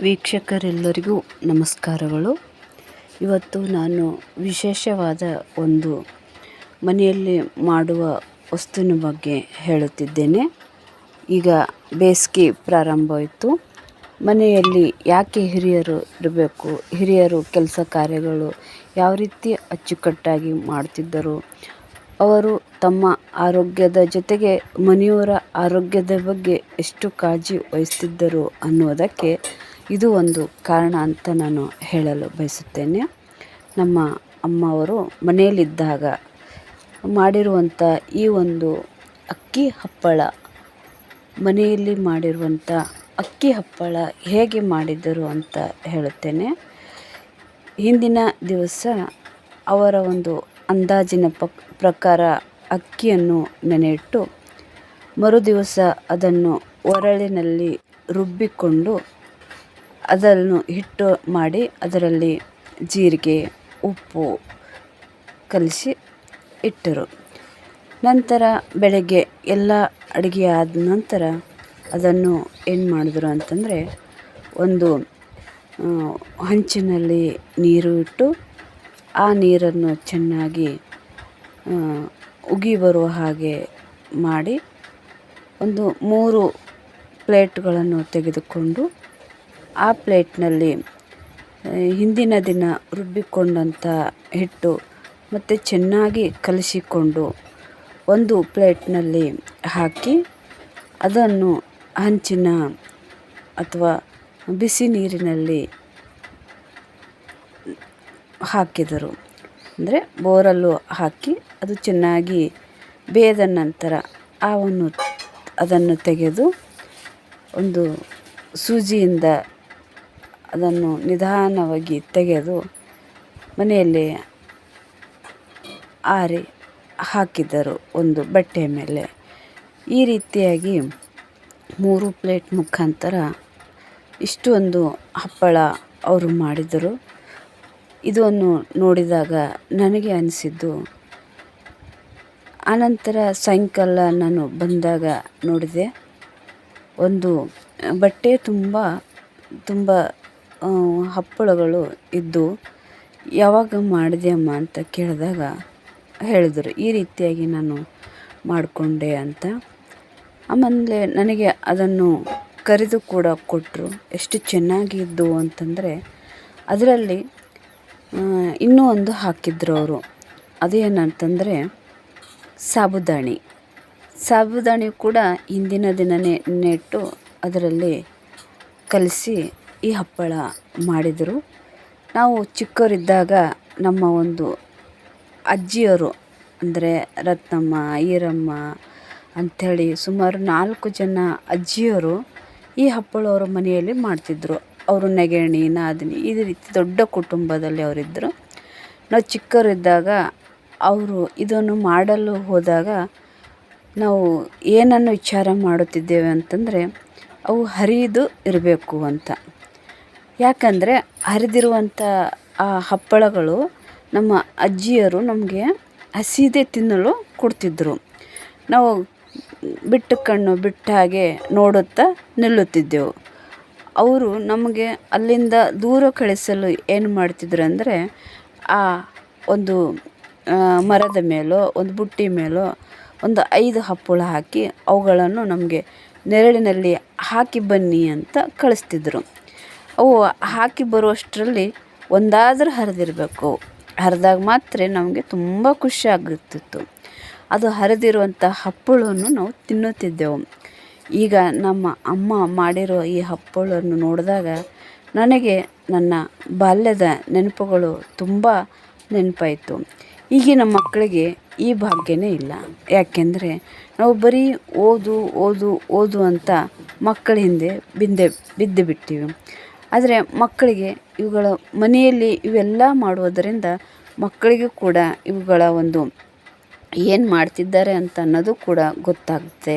ವೀಕ್ಷಕರೆಲ್ಲರಿಗೂ ನಮಸ್ಕಾರಗಳು. ಇವತ್ತು ನಾನು ವಿಶೇಷವಾದ ಒಂದು ಮನೆಯಲ್ಲಿ ಮಾಡುವ ವಸ್ತುವಿನ ಬಗ್ಗೆ ಹೇಳುತ್ತಿದ್ದೇನೆ. ಈಗ ಬೇಸಿಗೆ ಪ್ರಾರಂಭವಾಯಿತು ಮನೆಯಲ್ಲಿ ಯಾಕೆ ಹಿರಿಯರು ಇರಬೇಕು? ಹಿರಿಯರು ಕೆಲಸ ಕಾರ್ಯಗಳು ಯಾವ ರೀತಿ ಅಚ್ಚುಕಟ್ಟಾಗಿ ಮಾಡ್ತಿದ್ದರು? ಅವರು ತಮ್ಮ ಆರೋಗ್ಯದ ಜೊತೆಗೆ ಮನೆಯವರ ಆರೋಗ್ಯದ ಬಗ್ಗೆ ಎಷ್ಟು ಕಾಳಜಿ ವಹಿಸ್ತಿದ್ದರು ಅನ್ನುವುದಕ್ಕೆ ಇದು ಒಂದು ಕಾರಣ ಅಂತ ನಾನು ಹೇಳಲು ಬಯಸುತ್ತೇನೆ. ನಮ್ಮ ಅಮ್ಮವರು ಮನೆಯಲ್ಲಿದ್ದಾಗ ಮಾಡಿರುವಂಥ ಈ ಒಂದು ಅಕ್ಕಿ ಹಪ್ಪಳ, ಮನೆಯಲ್ಲಿ ಮಾಡಿರುವಂಥ ಅಕ್ಕಿ ಹಪ್ಪಳ ಹೇಗೆ ಮಾಡಿದ್ದರು ಅಂತ ಹೇಳುತ್ತೇನೆ. ಹಿಂದಿನ ದಿವಸ ಅವರ ಒಂದು ಅಂದಾಜಿನ ಪಕ್ ಪ್ರಕಾರ ಅಕ್ಕಿಯನ್ನು ನೆನೆಯಿಟ್ಟು ಮರುದಿವಸ ಅದನ್ನು ಒರಳಿನಲ್ಲಿ ರುಬ್ಬಿಕೊಂಡು ಅದನ್ನು ಹಿಟ್ಟು ಮಾಡಿ ಅದರಲ್ಲಿ ಜೀರಿಗೆ, ಉಪ್ಪು ಕಲಸಿ ಇಟ್ಟರು. ನಂತರ ಬೆಳಗ್ಗೆ ಎಲ್ಲ ಅಡುಗೆ ಆದ ನಂತರ ಅದನ್ನು ಏನು ಮಾಡಿದ್ರು ಅಂತಂದರೆ ಒಂದು ಹಂಚಿನಲ್ಲಿ ನೀರು ಇಟ್ಟು ಆ ನೀರನ್ನು ಚೆನ್ನಾಗಿ ಉಗಿ ಬರುವ ಹಾಗೆ ಮಾಡಿ ಒಂದು ಮೂರು ಪ್ಲೇಟ್ಗಳನ್ನು ತೆಗೆದುಕೊಂಡು ಆ ಪ್ಲೇಟ್ನಲ್ಲಿ ಹಿಂದಿನ ದಿನ ರುಬ್ಬಿಕೊಂಡಂಥ ಹಿಟ್ಟು ಮತ್ತು ಚೆನ್ನಾಗಿ ಕಲಸಿಕೊಂಡು ಒಂದು ಪ್ಲೇಟ್ನಲ್ಲಿ ಹಾಕಿ ಅದನ್ನು ಹಂಚಿನ ಅಥವಾ ಬಿಸಿ ನೀರಿನಲ್ಲಿ ಹಾಕಿದರು. ಅಂದರೆ ಬೋರಲ್ಲು ಹಾಕಿ ಅದು ಚೆನ್ನಾಗಿ ಬೇಯ್ದ ನಂತರ ಆವನ್ನು ಅದನ್ನು ತೆಗೆದು ಒಂದು ಸೂಜಿಯಿಂದ ಅದನ್ನು ನಿಧಾನವಾಗಿ ತೆಗೆದು ಮನೆಯಲ್ಲಿ ಆರಿ ಹಾಕಿದರು ಒಂದು ಬಟ್ಟೆಯ ಮೇಲೆ. ಈ ರೀತಿಯಾಗಿ ಮೂರು ಪ್ಲೇಟ್ ಮುಖಾಂತರ ಇಷ್ಟೊಂದು ಹಪ್ಪಳ ಅವರು ಮಾಡಿದರು. ಇದನ್ನು ನೋಡಿದಾಗ ನನಗೆ ಅನಿಸಿದ್ದು ಆನಂತರ ಸಾಯಂಕಾಲ ನಾನು ಬಂದಾಗ ನೋಡಿದೆ, ಒಂದು ಬಟ್ಟೆ ತುಂಬ ತುಂಬ ಹಪ್ಪಳಗಳು ಇದ್ದು ಯಾವಾಗ ಮಾಡಿದೆ ಅಮ್ಮ ಅಂತ ಕೇಳಿದಾಗ ಹೇಳಿದರು, ಈ ರೀತಿಯಾಗಿ ನಾನು ಮಾಡಿಕೊಂಡೆ ಅಂತ. ಆಮೇಲೆ ನನಗೆ ಅದನ್ನು ಕರೆದು ಕೂಡ ಕೊಟ್ಟರು ಎಷ್ಟು ಚೆನ್ನಾಗಿದ್ದು ಅಂತಂದರೆ ಅದರಲ್ಲಿ ಇನ್ನೂ ಒಂದು ಹಾಕಿದ್ರು ಅವರು. ಅದೇನಂತಂದರೆ ಸಾಬುದಾಣಿ. ಸಾಬುದಾಣಿ ಕೂಡ ಹಿಂದಿನ ದಿನನೇ ನೆಟ್ಟು ಅದರಲ್ಲಿ ಕಲಸಿ ಈ ಹಪ್ಪಳ ಮಾಡಿದರು. ನಾವು ಚಿಕ್ಕವರಿದ್ದಾಗ ನಮ್ಮ ಒಂದು ಅಜ್ಜಿಯವರು ಅಂದರೆ ರತ್ನಮ್ಮ, ಈರಮ್ಮ ಅಂಥೇಳಿ ಸುಮಾರು ನಾಲ್ಕು ಜನ ಅಜ್ಜಿಯವರು ಈ ಹಪ್ಪಳ ಮನೆಯಲ್ಲಿ ಮಾಡ್ತಿದ್ದರು ಅವರು ನೆಗಣಿ, ನಾದಿನಿ ಇದೇ ರೀತಿ ದೊಡ್ಡ ಕುಟುಂಬದಲ್ಲಿ ಅವರಿದ್ದರು. ನಾವು ಚಿಕ್ಕವರಿದ್ದಾಗ ಅವರು ಇದನ್ನು ಮಾಡಲು ಹೋದಾಗ ನಾವು ಏನನ್ನು ವಿಚಾರ ಮಾಡುತ್ತಿದ್ದೇವೆ ಅಂತಂದರೆ, ಅವು ಹರಿದು ಇರಬೇಕು ಅಂತ. ಯಾಕಂದರೆ ಹರಿದಿರುವಂಥ ಆ ಹಪ್ಪಳಗಳು ನಮ್ಮ ಅಜ್ಜಿಯರು ನಮಗೆ ಹಸಿದೇ ತಿನ್ನಲು ಕೊಡ್ತಿದ್ದರು ನಾವು ಬಿಟ್ಟ ಕಣ್ಣು ಬಿಟ್ಟ ಹಾಗೆ ನೋಡುತ್ತಾ ನಿಲ್ಲುತ್ತಿದ್ದೆವು. ಅವರು ನಮಗೆ ಅಲ್ಲಿಂದ ದೂರ ಕಳಿಸಲು ಏನು ಮಾಡ್ತಿದ್ರು ಅಂದರೆ ಆ ಒಂದು ಮರದ ಮೇಲೋ, ಒಂದು ಬುಟ್ಟಿ ಮೇಲೋ ಒಂದು ಐದು ಹಪ್ಪಳ ಹಾಕಿ ಅವುಗಳನ್ನು ನಮಗೆ ನೆರಳಿನಲ್ಲಿ ಹಾಕಿ ಬನ್ನಿ ಅಂತ ಕಳಿಸ್ತಿದ್ರು. ಅವು ಹಾಕಿ ಬರುವಷ್ಟರಲ್ಲಿ ಒಂದಾದರೂ ಹರಿದಿರಬೇಕು. ಹರಿದಾಗ ಮಾತ್ರ ನಮಗೆ ತುಂಬ ಖುಷಿ ಆಗುತ್ತಿತ್ತು ಅದು ಹರಿದಿರುವಂಥ ಹಪ್ಪಳವನ್ನು ನಾವು ತಿನ್ನುತ್ತಿದ್ದೆವು. ಈಗ ನಮ್ಮ ಅಮ್ಮ ಮಾಡಿರೋ ಈ ಹಪ್ಪಳವನ್ನು ನೋಡಿದಾಗ ನನಗೆ ನನ್ನ ಬಾಲ್ಯದ ನೆನಪುಗಳು ತುಂಬ ನೆನಪಾಯಿತು. ಈಗಿನ ಮಕ್ಕಳಿಗೆ ಈ ಭಾಗ್ಯನೇ ಇಲ್ಲ. ಯಾಕೆಂದರೆ ನಾವು ಬರೀ ಓದು ಓದು ಓದು ಅಂತ ಮಕ್ಕಳ ಹಿಂದೆ ಬಿಂದೆ, ಬಿದ್ದು ಬಿಟ್ಟಿವಿ. ಆದರೆ ಮಕ್ಕಳಿಗೆ ಇವುಗಳ ಮನೆಯಲ್ಲಿ ಇವೆಲ್ಲ ಮಾಡುವುದರಿಂದ ಮಕ್ಕಳಿಗೂ ಕೂಡ ಇವುಗಳ ಒಂದು ಏನು ಮಾಡ್ತಿದ್ದಾರೆ ಅಂತ ಅನ್ನೋದು ಕೂಡ ಗೊತ್ತಾಗುತ್ತೆ.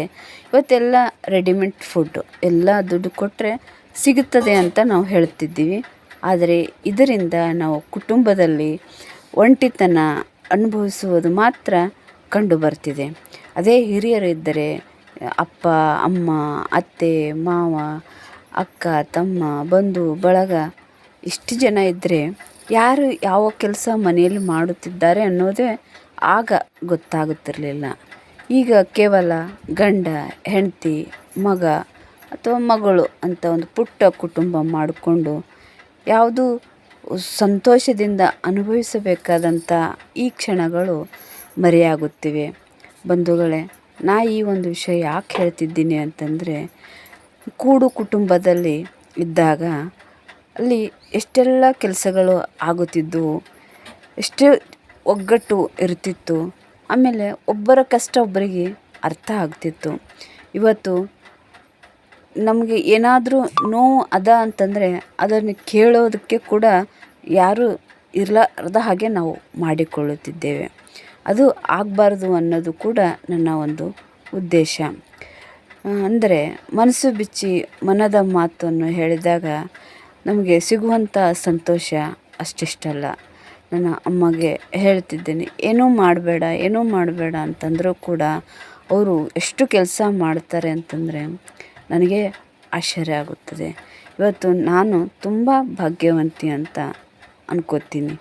ಇವತ್ತೆಲ್ಲ ರೆಡಿಮೇಡ್ ಫುಡ್ಡು ಎಲ್ಲ ದುಡ್ಡು ಕೊಟ್ಟರೆ ಸಿಗುತ್ತದೆ ಅಂತ ನಾವು ಹೇಳ್ತಿದ್ದೀವಿ. ಆದರೆ ಇದರಿಂದ ನಾವು ಕುಟುಂಬದಲ್ಲಿ ಒಂಟಿತನ ಅನುಭವಿಸುವುದು ಮಾತ್ರ ಕಂಡು ಬರ್ತಿದೆ. ಅದೇ ಹಿರಿಯರು ಇದ್ದರೆ ಅಪ್ಪ, ಅಮ್ಮ, ಅತ್ತೆ, ಮಾವ ಅಕ್ಕ, ತಮ್ಮ, ಬಂಧು, ಬಳಗ, ಇಷ್ಟು ಜನ ಇದ್ದರೆ ಯಾರು ಯಾವ ಕೆಲಸ ಮನೆಯಲ್ಲಿ ಮಾಡುತ್ತಿದ್ದಾರೆ ಅನ್ನೋದೇ ಆಗ ಗೊತ್ತಾಗುತ್ತಿರಲಿಲ್ಲ. ಈಗ ಕೇವಲ ಗಂಡ, ಹೆಂಡತಿ, ಮಗ ಅಥವಾ ಮಗಳು ಅಂತ ಒಂದು ಪುಟ್ಟ ಕುಟುಂಬ ಮಾಡಿಕೊಂಡು ಯಾವುದು ಸಂತೋಷದಿಂದ ಅನುಭವಿಸಬೇಕಾದಂಥ ಈ ಕ್ಷಣಗಳು ಮರೆಯಾಗುತ್ತಿವೆ. ಬಂಧುಗಳೇ, ನಾ ಈ ಒಂದು ವಿಷಯ ಯಾಕೆ ಹೇಳ್ತಿದ್ದೀನಿ ಅಂತಂದರೆ ಕೂಡು ಕುಟುಂಬದಲ್ಲಿ ಇದ್ದಾಗ ಅಲ್ಲಿ ಎಷ್ಟೆಲ್ಲ ಕೆಲಸಗಳು ಆಗುತ್ತಿದ್ದವು ಎಷ್ಟು ಒಗ್ಗಟ್ಟು ಇರುತ್ತಿತ್ತು ಆಮೇಲೆ ಒಬ್ಬರ ಕಷ್ಟ ಒಬ್ಬರಿಗೆ ಅರ್ಥ ಆಗ್ತಿತ್ತು. ಇವತ್ತು ನಮಗೆ ಏನಾದರೂ ನೋವು ಅದ ಅಂತಂದರೆ ಅದನ್ನು ಕೇಳೋದಕ್ಕೆ ಕೂಡ ಯಾರೂ ಇರಲಾರದ ಹಾಗೆ ನಾವು ಮಾಡಿಕೊಳ್ಳುತ್ತಿದ್ದೇವೆ. ಅದು ಆಗಬಾರ್ದು ಅನ್ನೋದು ಕೂಡ ನನ್ನ ಒಂದು ಉದ್ದೇಶ. ಅಂದರೆ ಮನಸ್ಸು ಬಿಚ್ಚಿ ಮನದ ಮಾತನ್ನು ಹೇಳಿದಾಗ ನಮಗೆ ಸಿಗುವಂಥ ಸಂತೋಷ ಅಷ್ಟಿಷ್ಟಲ್ಲ. ನನ್ನ ಅಮ್ಮಗೆ ಹೇಳ್ತಿದ್ದೀನಿ, ಏನೂ ಮಾಡಬೇಡ ಏನೂ ಮಾಡಬೇಡ ಅಂತಂದರೂ ಕೂಡ ಅವರು ಎಷ್ಟು ಕೆಲಸ ಮಾಡ್ತಾರೆ ಅಂತಂದರೆ ನನಗೆ ಆಶ್ಚರ್ಯ ಆಗುತ್ತದೆ. ಇವತ್ತು ನಾನು ತುಂಬ ಭಾಗ್ಯವಂತಿ ಅಂತ ಅನ್ಕೋತೀನಿ.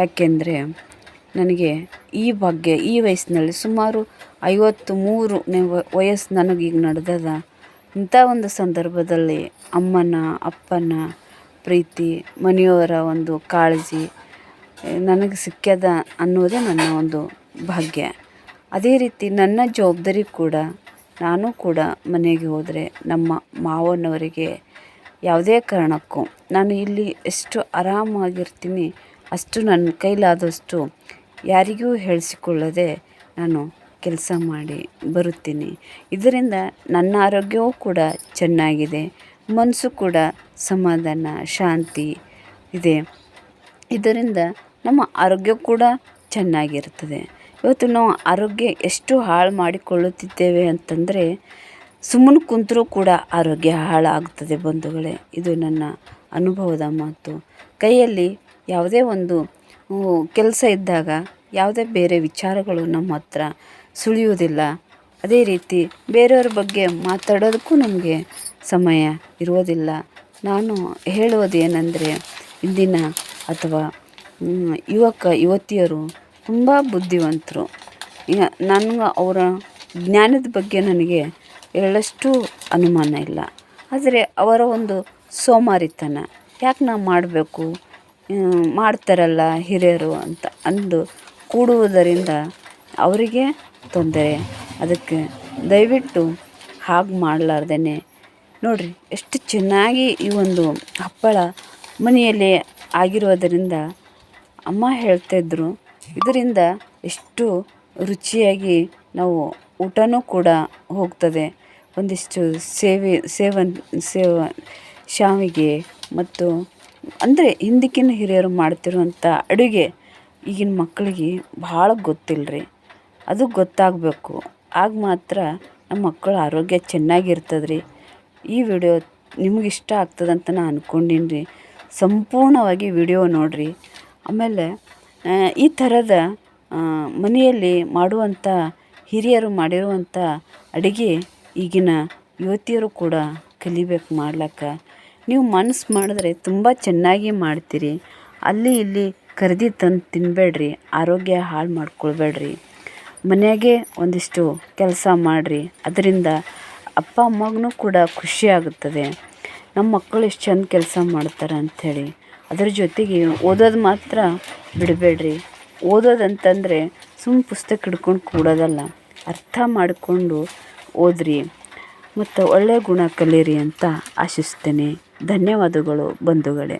ಯಾಕೆಂದರೆ ನನಗೆ ಈ ಭಾಗ್ಯ ಈ ವಯಸ್ಸಿನಲ್ಲಿ ಸುಮಾರು ಐವತ್ತು ಮೂರು ವಯಸ್ಸು ನನಗೀಗ ನಡೆದದ. ಇಂಥ ಒಂದು ಸಂದರ್ಭದಲ್ಲಿ ಅಮ್ಮನ, ಅಪ್ಪನ ಪ್ರೀತಿ, ಮನೆಯವರ ಒಂದು ಕಾಳಜಿ ನನಗೆ ಸಿಕ್ಕ್ಯದ ಅನ್ನೋದೇ ನನ್ನ ಒಂದು ಭಾಗ್ಯ. ಅದೇ ರೀತಿ ನನ್ನ ಜವಾಬ್ದಾರಿ ಕೂಡ, ನಾನು ಕೂಡ ಮನೆಗೆ ಹೋದರೆ ನಮ್ಮ ಮಾವನವರಿಗೆ ಯಾವುದೇ ಕಾರಣಕ್ಕೂ ನಾನು ಇಲ್ಲಿ ಎಷ್ಟು ಆರಾಮಾಗಿರ್ತೀನಿ, ಅಷ್ಟು ನನ್ನ ಕೈಲಾದಷ್ಟು ಯಾರಿಗೂ ಹೇಳಿಸಿಕೊಳ್ಳದೆ ನಾನು ಕೆಲಸ ಮಾಡಿ ಬರುತ್ತೀನಿ. ಇದರಿಂದ ನನ್ನ ಆರೋಗ್ಯವೂ ಕೂಡ ಚೆನ್ನಾಗಿದೆ. ಮನಸ್ಸು ಕೂಡ ಸಮಾಧಾನ, ಶಾಂತಿ ಇದೆ. ಇದರಿಂದ ನಮ್ಮ ಆರೋಗ್ಯ ಕೂಡ ಚೆನ್ನಾಗಿರ್ತದೆ ಇವತ್ತು ನಾವು ಆರೋಗ್ಯ ಎಷ್ಟು ಹಾಳು ಮಾಡಿಕೊಳ್ಳುತ್ತಿದ್ದೇವೆ ಅಂತಂದರೆ, ಸುಮ್ಮನೆ ಕುಂತರೂ ಕೂಡ ಆರೋಗ್ಯ ಹಾಳಾಗ್ತದೆ ಬಂಧುಗಳೇ. ಇದು ನನ್ನ ಅನುಭವದ ಮಾತು. ಕೈಯಲ್ಲಿ ಯಾವುದೇ ಒಂದು ಕೆಲಸ ಇದ್ದಾಗ ಯಾವುದೇ ಬೇರೆ ವಿಚಾರಗಳು ನಮ್ಮ ಹತ್ರ ಸುಳಿಯುವುದಿಲ್ಲ. ಅದೇ ರೀತಿ ಬೇರೆಯವ್ರ ಬಗ್ಗೆ ಮಾತಾಡೋದಕ್ಕೂ ನಮಗೆ ಸಮಯ ಇರುವುದಿಲ್ಲ. ನಾನು ಹೇಳೋದು ಏನಂದರೆ ಇಂದಿನ ಅಥವಾ ಯುವಕ, ಯುವತಿಯರು ತುಂಬ ಬುದ್ಧಿವಂತರು. ನನ್ಗೆ ಅವರ ಜ್ಞಾನದ ಬಗ್ಗೆ ನನಗೆ ಎಳ್ಳಷ್ಟು ಅನುಮಾನ ಇಲ್ಲ. ಆದರೆ ಅವರ ಒಂದು ಸೋಮಾರಿತನ. ಯಾಕೆ ನಾವು ಮಾಡಬೇಕು? ಮಾಡ್ತಾರಲ್ಲ ಹಿರಿಯರು ಅಂತ ಅಂದು ಕೂಡುವುದರಿಂದ ಅವರಿಗೆ ತೊಂದರೆ. ಅದಕ್ಕೆ ದಯವಿಟ್ಟು ಹಾಗೆ ಮಾಡಲಾರ್ದೆ ನೋಡಿರಿ, ಎಷ್ಟು ಚೆನ್ನಾಗಿ ಈ ಒಂದು ಹಪ್ಪಳ ಮನೆಯಲ್ಲಿ ಆಗಿರೋದರಿಂದ ಅಮ್ಮ ಹೇಳ್ತಿದ್ರು ಇದರಿಂದ ಎಷ್ಟು ರುಚಿಯಾಗಿ ನಾವು ಊಟನೂ ಕೂಡ ಹೋಗ್ತದೆ. ಒಂದಿಷ್ಟು ಸೇವೆ, ಸೇವನ್, ಸೇವ, ಶಾವಿಗೆ ಮತ್ತು ಅಂದರೆ ಹಿಂದಕ್ಕಿನ ಹಿರಿಯರು ಮಾಡ್ತಿರುವಂಥ ಅಡುಗೆ ಈಗಿನ ಮಕ್ಕಳಿಗೆ ಭಾಳ ಗೊತ್ತಿಲ್ಲ ರೀ ಅದು ಗೊತ್ತಾಗಬೇಕು. ಆಗ ಮಾತ್ರ ನಮ್ಮ ಮಕ್ಕಳ ಆರೋಗ್ಯ ಚೆನ್ನಾಗಿರ್ತದೆ ರೀ ಈ ವಿಡಿಯೋ ನಿಮ್ಗೆ ಇಷ್ಟ ಆಗ್ತದಂತ ನಾನು ಅಂದ್ಕೊಂಡಿನಿ ರೀ ಸಂಪೂರ್ಣವಾಗಿ ವಿಡಿಯೋ ನೋಡಿರಿ. ಆಮೇಲೆ ಈ ಥರದ ಮನೆಯಲ್ಲಿ ಮಾಡುವಂಥ ಹಿರಿಯರು ಮಾಡಿರುವಂಥ ಅಡುಗೆ ಈಗಿನ ಯುವತಿಯರು ಕೂಡ ಕಲಿಬೇಕು ಮಾಡ್ಲಿಕ್ಕ. ನೀವು ಮನಸ್ಸು ಮಾಡಿದ್ರೆ ತುಂಬ ಚೆನ್ನಾಗಿ ಮಾಡ್ತೀರಿ. ಅಲ್ಲಿ ಇಲ್ಲಿ ಖರೀದಿ ತಂದು ತಿನ್ನಬೇಡ್ರಿ ಆರೋಗ್ಯ ಹಾಳು ಮಾಡ್ಕೊಳ್ಬೇಡ್ರಿ. ಮನೆಯಾಗೆ ಒಂದಿಷ್ಟು ಕೆಲಸ ಮಾಡಿರಿ, ಅದರಿಂದ ಅಪ್ಪ ಅಮ್ಮಗೂ ಕೂಡ ಖುಷಿ ಆಗುತ್ತದೆ. ನಮ್ಮ ಮಕ್ಕಳು ಎಷ್ಟು ಚಂದ ಕೆಲಸ ಮಾಡ್ತಾರೆ ಅಂಥೇಳಿ. ಅದ್ರ ಜೊತೆಗೆ ಓದೋದು ಮಾತ್ರ ಬಿಡಬೇಡ್ರಿ. ಓದೋದು ಅಂತಂದರೆ ಸುಮ್ ಪುಸ್ತಕ ಹಿಡ್ಕೊಂಡು ಕೂಡೋದಲ್ಲ, ಅರ್ಥ ಮಾಡಿಕೊಂಡು ಓದ್ರಿ. ಮತ್ತು ಒಳ್ಳೆಯ ಗುಣ ಕಲೀರಿ ಅಂತ ಆಶಿಸ್ತೇನೆ. ಧನ್ಯವಾದಗಳು ಬಂಧುಗಳೇ.